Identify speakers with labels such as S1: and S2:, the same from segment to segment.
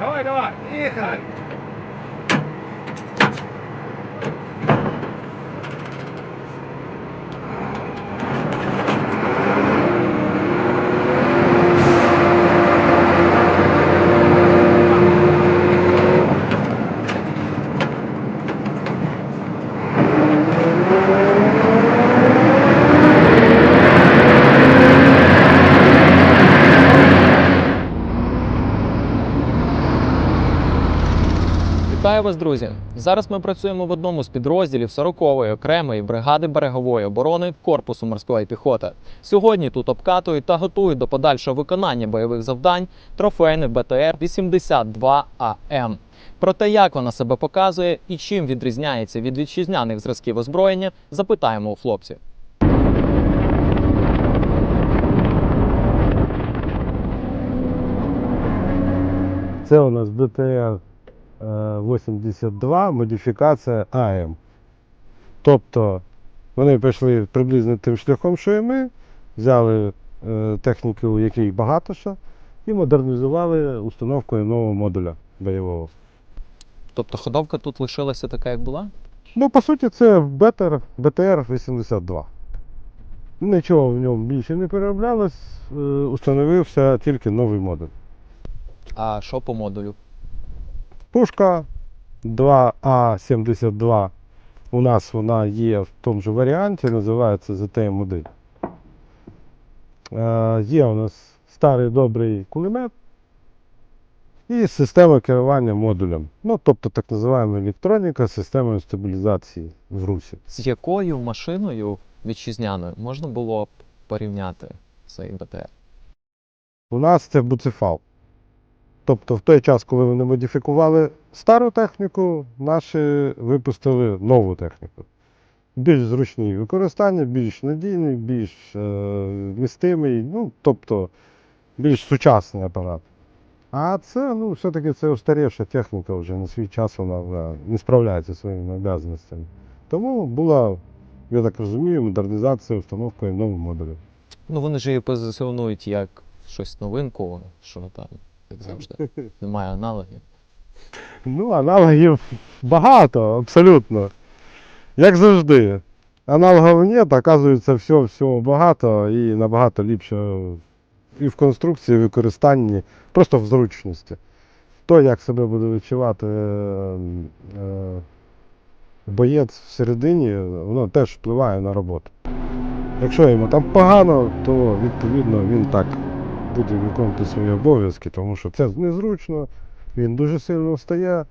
S1: Давай, давай, їхали.
S2: Вас, друзі! Зараз ми працюємо в одному з підрозділів 40-ї окремої бригади берегової оборони корпусу морської піхоти. Сьогодні тут обкатують та готують до подальшого виконання бойових завдань трофейний БТР 82 АМ. Про те, як вона себе показує і чим відрізняється від вітчизняних зразків озброєння, запитаємо у хлопців.
S3: Це у нас БТР 82, модифікація АМ. Тобто вони пішли приблизно тим шляхом, що і ми, взяли е, техніки, у яких багато що, і модернізували установкою нового модуля бойового.
S2: Тобто ходовка тут лишилася така, як була?
S3: Ну, по суті, це БТР, БТР 82. Нічого в ньому більше не перероблялось, е, установився тільки новий модуль.
S2: А що по модулю?
S3: Пушка 2А72. У нас вона є в тому ж варіанті, називається ZTM-1. Е, Є у нас старий добрий кулемет і система керування модулем. Ну, тобто так називаємо електроніка з системою стабілізації в русі.
S2: З якою машиною вітчизняною можна було б порівняти цей БТР?
S3: У нас це буцефал. Тобто в той час, коли вони модифікували стару техніку, наші випустили нову техніку. Більш зручний в використанні, більш надійний, більш е, вмістимий, ну, тобто більш сучасний апарат. А це, ну, все-таки це устарівша техніка вже на свій час вона вже не справляється своїми обов'язками. Тому була, я так розумію, модернізація установкою нового модулю.
S2: Ну вони ж її позиціонують як щось новинку, що там, як завжди, немає аналогів.
S3: Ну, аналогів багато, абсолютно. Як завжди. Аналогів нет, оказується, все, всього багато і набагато ліпше і в конструкції, і в використанні, просто в зручності. То, як себе буде відчувати е, е, боєць всередині, воно теж впливає на роботу. Якщо йому там погано, то відповідно він так буде виконувати свої обов'язки, тому що це незручно, він дуже сильно встає,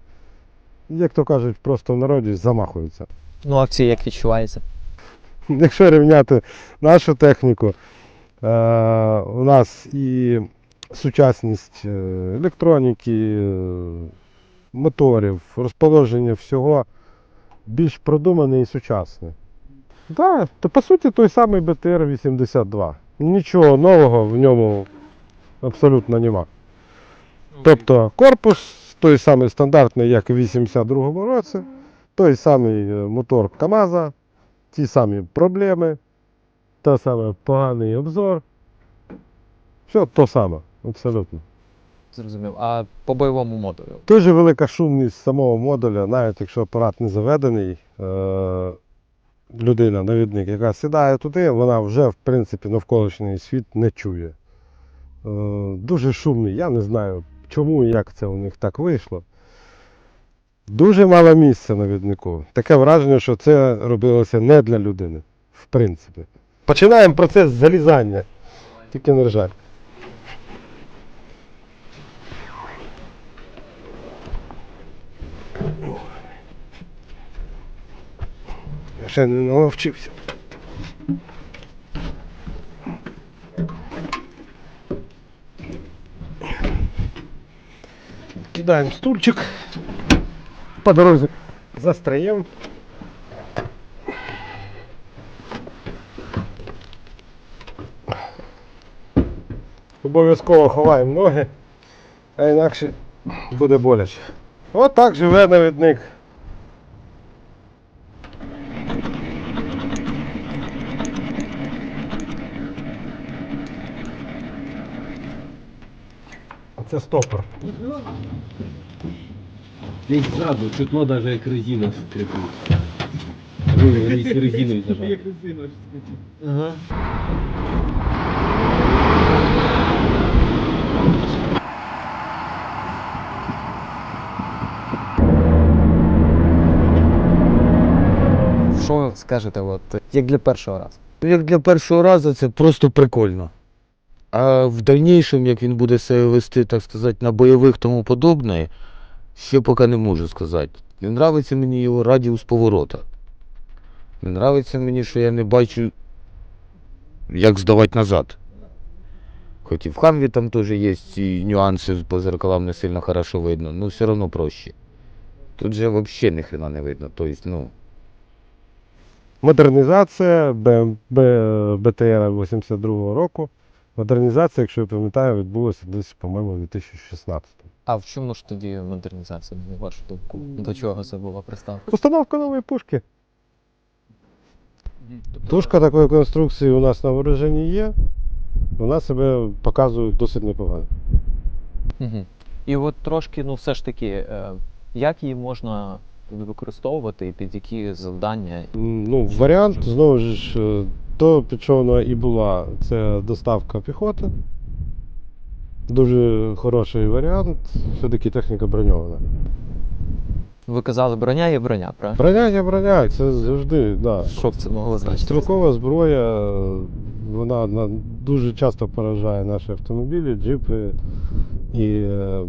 S3: як то кажуть, просто в народі замахується.
S2: Ну, акції як відчувається?
S3: Якщо рівняти нашу техніку, е, у нас і сучасність е, електроніки, е, моторів, розположення всього більш продумане і сучасне. Так, то по суті той самий БТР-82. Нічого нового в ньому абсолютно нема. Тобто корпус той самий стандартний, як в 82-му році, той самий е, мотор КАМАЗа, ті самі проблеми, той самий поганий обзор. Все то саме, абсолютно.
S2: Зрозумів. А по бойовому модулю?
S3: Дуже велика шумність самого модуля, навіть якщо апарат не заведений, е- людина, навідник, яка сідає туди, вона вже в принципі навколишній світ не чує. Е- дуже шумний, я не знаю чому і як це у них так вийшло. Дуже мало місця навіднику. Таке враження, що це робилося не для людини, в принципі. Починаємо процес залізання. Тільки не ржать. Я ще не навчився. Кидаємо стульчик. По дорозі застроем. Обов'язково ховаємо ноги, а інакше буде боляче. От так живе навідник. Це стопор.
S4: Здесь сразу чутно даже як резина скрипит. Ну, если резиной зажать. Ага.
S2: Що скажете, от, як для першого разу?
S5: Як для першого разу це просто прикольно. А в дальнішому, як він буде себе вести, так сказати, на бойових тому подобне, ще поки не можу сказати. Не нравиться мені його радіус поворота. Не нравиться мені, що я не бачу, як здавати назад. Хоч і в Хамві там теж є ці нюанси, по зеркалам не сильно хорошо видно, але все одно проще. Тут же взагалі ні хрена не видно. Тобто, ну,
S3: Модернізація БТР 82 року. Модернізація, якщо я пам'ятаю, відбулася десь, по-моєму, у 2016.
S2: А в чому ж тоді модернізація, на вашу думку? До чого це була приставка?
S3: Установка нової пушки. Пушка такої конструкції у нас на вооруженні є. Вона себе показує досить непогано.
S2: Угу. І от трошки, ну все ж таки, е, як її можна використовувати і під які завдання?
S3: Ну, варіант, знову ж, е, то, під що вона і була, це доставка піхоти. Дуже хороший варіант. Все-таки техніка броньована.
S2: Ви казали, броня є броня, правильно?
S3: Броня є броня, це завжди, да.
S2: Що б це могло значити?
S3: Стрілкова зброя, вона дуже часто поражає наші автомобілі, джипи і е,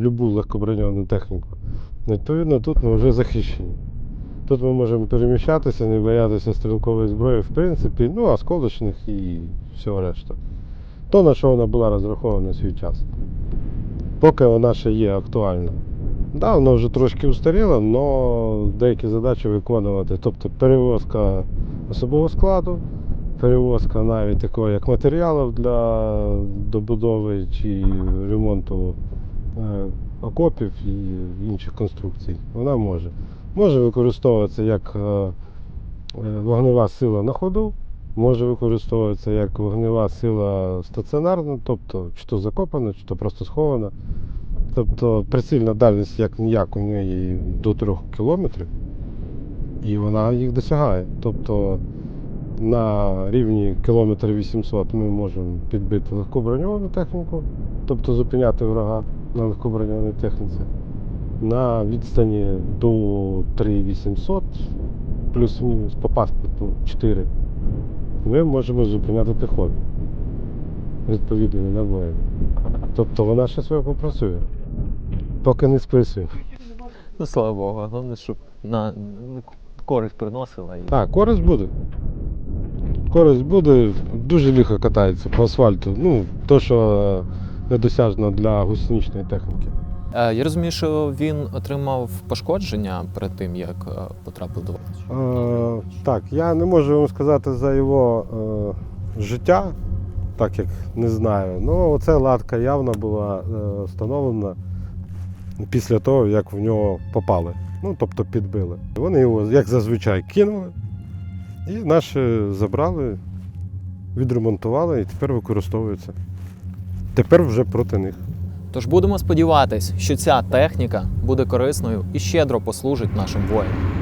S3: любу легкоброньовану техніку. Відповідно, тут ми вже захищені. Тут ми можемо переміщатися, не боятися стрілкової зброї, в принципі, ну, осколочних і всього решта. То, на що вона була розрахована в свій час. Поки вона ще є актуальна. Да, вона вже трошки устаріла, але деякі задачі виконувати. Тобто перевозка особового складу, перевозка навіть такого як матеріалів для добудови чи ремонту е, окопів і інших конструкцій. Вона може. Може використовуватися як е, е, вогнева сила на ходу, може використовуватися як вогнева сила стаціонарна, тобто чи то закопана, чи то просто схована. Тобто прицільна дальність як ніяк у неї до 3 кілометрів, і вона їх досягає. Тобто на рівні кілометр 800 ми можемо підбити легкоброньовану техніку, тобто зупиняти врага на легкоброньованій техніці. На відстані до 3800 плюс-мінус по паспорту 4 ми можемо зупиняти піхоту відповідними набоями. Тобто вона ще своє попрацює, поки не списує.
S2: Ну, слава Богу, головне, щоб на ну, користь приносила. І...
S3: Так, користь буде. Користь буде, дуже лихо катається по асфальту. Ну, то, що е, недосяжно для гусеничної техніки.
S2: Е, я розумію, що він отримав пошкодження перед тим, як е, потрапив до вас.
S3: Е, так, я не можу вам сказати за його е, життя, так як не знаю. Ну, оця латка явно була е, встановлена після того, як в нього попали. Ну, тобто підбили. Вони його, як зазвичай, кинули і наші забрали, відремонтували і тепер використовуються. Тепер вже проти них.
S2: Тож будемо сподіватись, що ця техніка буде корисною і щедро послужить нашим воїнам.